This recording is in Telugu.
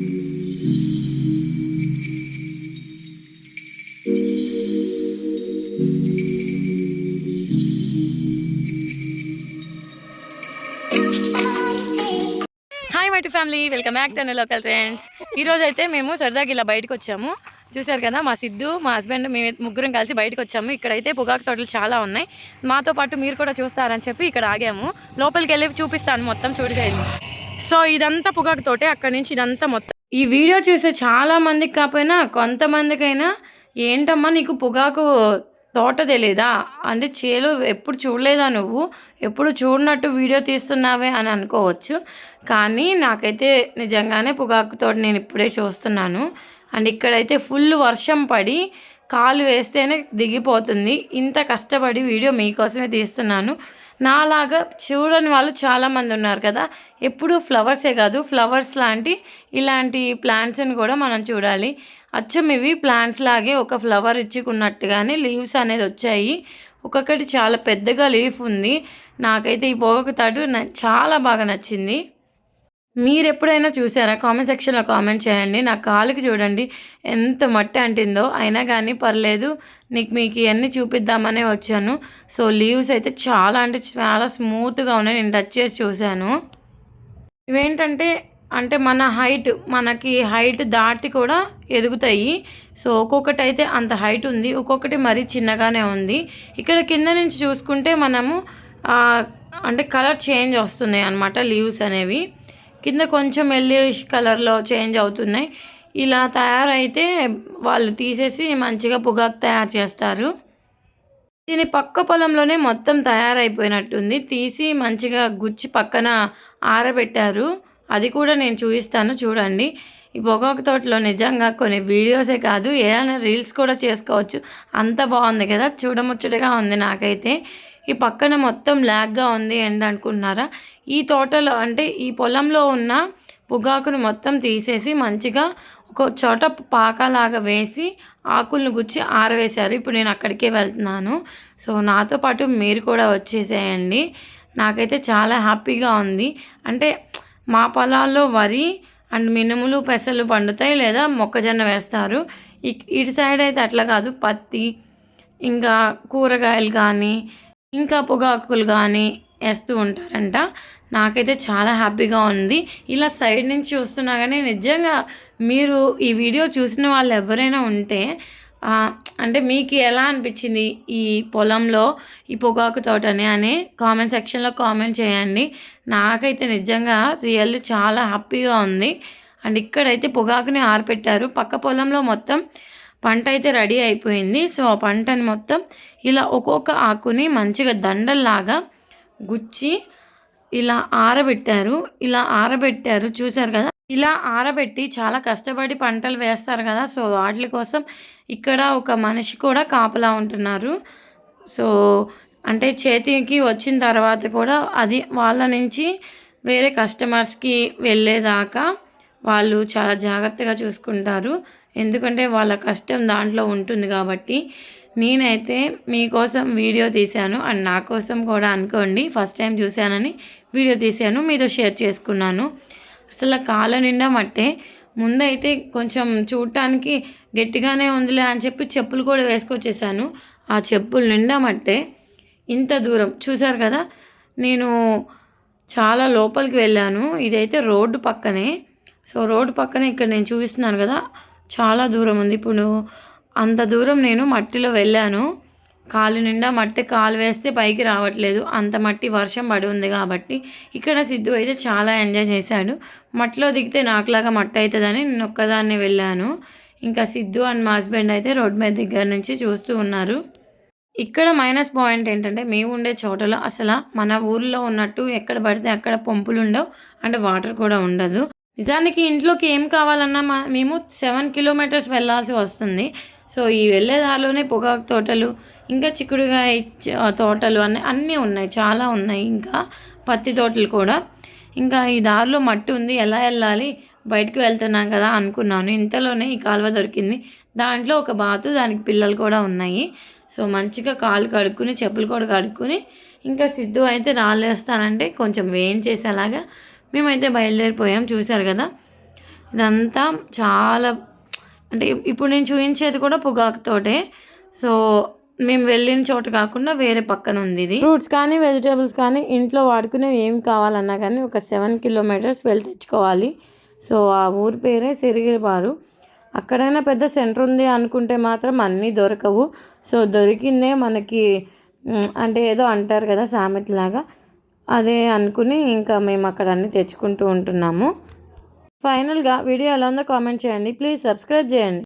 Hi my two family welcome back to local friends ఈరోజు అయితే మేము సరదాగా ఇలా బయటకు వచ్చాము. చూశారు కదా మా సిద్ధు మా హస్బెండ్ మేము ముగ్గురం కలిసి బయటకు వచ్చాము. ఇక్కడైతే పొగాకు తోటలు చాలా ఉన్నాయి. మాతో పాటు మీరు కూడా చూస్తారని చెప్పి ఇక్కడ ఆగాము. లోపలికి వెళ్ళి చూపిస్తాను మొత్తం చూడిపోయింది సో ఇదంతా పొగాకు తోటే అక్కడి నుంచి ఇదంతా మొత్తం. ఈ వీడియో చూసే చాలా మందికి కాకపోయినా కొంతమందికైనా ఏంటమ్మా నీకు పొగాకు తోట తెలీదా? అంటే చేలు ఎప్పుడు చూడలేదా నువ్వు? ఎప్పుడు చూడనట్టు వీడియో తీస్తున్నావే అని అనుకోవచ్చు. కానీ నాకైతే నిజంగానే పొగాకు తోట నేను ఇప్పుడే చూస్తున్నాను. అండ్ ఇక్కడైతే ఫుల్ వర్షం పడి కాలు వేస్తేనే దిగిపోతుంది. ఇంత కష్టపడి వీడియో మీకోసమే తీస్తున్నాను. నాలాగా చూడని వాళ్ళు చాలామంది ఉన్నారు కదా. ఎప్పుడు ఫ్లవర్సే కాదు ఫ్లవర్స్ లాంటి ఇలాంటి ప్లాంట్స్ని కూడా మనం చూడాలి. అచ్చం ఇవి ప్లాంట్స్ లాగే ఒక ఫ్లవర్ ఇచ్చుకున్నట్టుగానే లీవ్స్ అనేది వచ్చాయి. ఒక్కొక్కటి చాలా పెద్దగా లీఫ్ ఉంది. నాకైతే ఈ పొగకు తాటు చాలా బాగా నచ్చింది. మీరు ఎప్పుడైనా చూసారా? కామెంట్ సెక్షన్లో కామెంట్ చేయండి. నా కాలుకి చూడండి. ఎంత మట్టి అంటిందో. అయినా కానీ పర్లేదు. నీకు మీకు ఇవన్నీ చూపిద్దామనే వచ్చాను. సో లీవ్స్ అయితే చాలా అంటే చాలా స్మూత్గా ఉన్నాయి. నేను టచ్ చేసి చూశాను. ఇవేంటంటే అంటే మన హైట్ మనకి హైట్ దాటి కూడా ఎదుగుతాయి. సో ఒక్కొక్కటి అయితే అంత హైట్ ఉంది. ఒక్కొక్కటి మరీ చిన్నగానే ఉంది. ఇక్కడ కింద నుంచి చూసుకుంటే మనము అంటే కలర్ చేంజ్ వస్తున్నాయి అన్నమాట లీవ్స్ అనేవి. కింద కొంచెం ఎల్లిష్ కలర్లో చేంజ్ అవుతున్నాయి. ఇలా తయారైతే వాళ్ళు తీసేసి మంచిగా పొగాకు తయారు చేస్తారు. దీని పక్క పొలంలోనే మొత్తం తయారైపోయినట్టుంది. తీసి మంచిగా గుచ్చి పక్కన ఆరబెట్టారు. అది కూడా నేను చూపిస్తాను చూడండి. ఈ పొగాకు తోటలో నిజంగా కొన్ని వీడియోసే కాదు ఏదైనా రీల్స్ కూడా చేసుకోవచ్చు. అంత బాగుంది కదా చూడముచ్చటగా ఉంది నాకైతే. ఈ పక్కన మొత్తం బ్లాక్గా ఉంది ఏంటి అనుకుంటున్నారా? ఈ తోటలో అంటే ఈ పొలంలో ఉన్న పొగాకును మొత్తం తీసేసి మంచిగా ఒక చోట పాకలాగా వేసి ఆకులను గుచ్చి ఆరవేశారు. ఇప్పుడు నేను అక్కడికే వెళ్తున్నాను. సో నాతో పాటు మీరు కూడా వచ్చేసేయండి. నాకైతే చాలా హ్యాపీగా ఉంది. అంటే మా పొలాల్లో వరి అండ్ మినుములు పెసలు పండుతాయి లేదా మొక్కజొన్న వేస్తారు. ఇటు సైడ్ అయితే అట్లా కాదు. పత్తి ఇంకా కూరగాయలు కానీ ఇంకా పొగాకులు కానీ వేస్తూ ఉంటారంట. నాకైతే చాలా హ్యాపీగా ఉంది. ఇలా సైడ్ నుంచి చూస్తున్నా కానీ నిజంగా మీరు ఈ వీడియో చూసిన వాళ్ళు ఎవరైనా ఉంటే అంటే మీకు ఎలా అనిపించింది ఈ పొలంలో ఈ పొగాకు తోటని అని కామెంట్ సెక్షన్లో కామెంట్ చేయండి. నాకైతే నిజంగా రియల్ చాలా హ్యాపీగా ఉంది. అండ్ ఇక్కడైతే పొగాకుని ఆరపెట్టారు. పక్క పొలంలో మొత్తం పంట అయితే రెడీ అయిపోయింది. సో ఆ పంటని మొత్తం ఇలా ఒక్కొక్క ఆకుని మంచిగా దండల్లాగా గుచ్చి ఇలా ఆరబెట్టారు. ఇలా ఆరబెట్టారు. చూశారు కదా? ఇలా ఆరబెట్టి చాలా కష్టపడి పంటలు వేస్తారు కదా? సో వాటి కోసం ఇక్కడ ఒక మనిషి కూడా కాపలా ఉంటున్నారు. సో అంటే చేతికి వచ్చిన తర్వాత కూడా అది వాళ్ళ నుంచి వేరే కస్టమర్స్కి వెళ్ళేదాకా వాళ్ళు చాలా జాగ్రత్తగా చూసుకుంటారు. ఎందుకంటే వాళ్ళ కష్టం దాంట్లో ఉంటుంది కాబట్టి నేనైతే మీకోసం వీడియో తీశాను అండ్ నా కోసం కూడా అనుకోండి. ఫస్ట్ టైం చూశానని వీడియో తీశాను మీతో షేర్ చేసుకున్నాను. అసలు కాళ్ళ నిండా మట్టే. ముందైతే కొంచెం చూడటానికి గట్టిగానే ఉందిలే అని చెప్పి చెప్పులు కూడా వేసుకొచ్చేసాను. ఆ చెప్పులు నిండా మట్టే. ఇంత దూరం. చూశారు కదా నేను చాలా లోపలికి వెళ్ళాను. ఇదైతే రోడ్డు పక్కనే. సో రోడ్డు పక్కనే ఇక్కడ నేను చూపిస్తున్నాను కదా చాలా దూరం ఉంది. ఇప్పుడు అంత దూరం నేను మట్టిలో వెళ్ళాను. కాలు నిండా మట్టి కాలు వేస్తే పైకి రావట్లేదు. అంత మట్టి వర్షం పడి ఉంది కాబట్టి ఇక్కడ సిద్ధు అయితే చాలా ఎంజాయ్ చేశాడు. మట్టిలో దిగితే నాకులాగా మట్టి అవుతుందని నేను ఒక్కదాన్ని వెళ్ళాను. ఇంకా సిద్ధు అండ్ మా హస్బెండ్ అయితే రోడ్ మీద దగ్గర నుంచి చూస్తూ ఉన్నారు. ఇక్కడ మైనస్ పాయింట్ ఏంటంటే మేము ఉండే చోటలో అసలు మన ఊర్లో ఉన్నట్టు ఎక్కడ పడితే అక్కడ పంపులు ఉండవు. అండ్ వాటర్ కూడా ఉండదు. నిజానికి ఇంట్లోకి ఏం కావాలన్నా మా- మేము సెవెన్ కిలోమీటర్స్ వెళ్ళాల్సి వస్తుంది. సో ఈ వెళ్ళే దారిలోనే పొగాకు తోటలు ఇంకా చిక్కుడుగాయ తోటలు అన్నీ అన్నీ ఉన్నాయి. చాలా ఉన్నాయి. ఇంకా పత్తి తోటలు కూడా. ఇంకా ఈ దారిలో మట్టి ఉంది. ఎలా వెళ్ళాలి? బయటకు వెళ్తున్నాం కదా అనుకున్నాను. ఇంతలోనే ఈ కాలువ దొరికింది. దాంట్లో ఒక బాతు దానికి పిల్లలు కూడా ఉన్నాయి. సో మంచిగా కాలు కడుక్కుని చెప్పులు కూడా కడుక్కుని ఇంకా సిద్ధు అయితే రాలేస్తానంటే కొంచెం వేయించేసేలాగా మేమైతే బయలుదేరిపోయాం చూశారు కదా. ఇదంతా చాలా అంటే ఇప్పుడు నేను చూపించేది కూడా పొగాకుతోటే. సో మేము వెళ్ళిన చోట కాకుండా వేరే పక్కన ఉంది ఇది. ఫ్రూట్స్ కానీ వెజిటేబుల్స్ కానీ ఇంట్లో వాడుకునేవి ఏం కావాలన్నా కానీ ఒక సెవెన్ కిలోమీటర్స్ వెళ్ళి తెచ్చుకోవాలి. సో ఆ ఊరి పేరే సిరిగిరిబారు. అక్కడైనా పెద్ద సెంటర్ ఉంది అనుకుంటే మాత్రం అన్నీ దొరకవు. సో దొరికిందే మనకి అంటే ఏదో అంటారు కదా సామెతలాగా. అదే అనుకుని ఇంకా మేము అక్కడ అన్నీ తెచ్చుకుంటూ ఉంటున్నాము. ఫైనల్గా వీడియో ఎలా ఉందో కామెంట్ చేయండి. ప్లీజ్ సబ్స్క్రైబ్ చేయండి.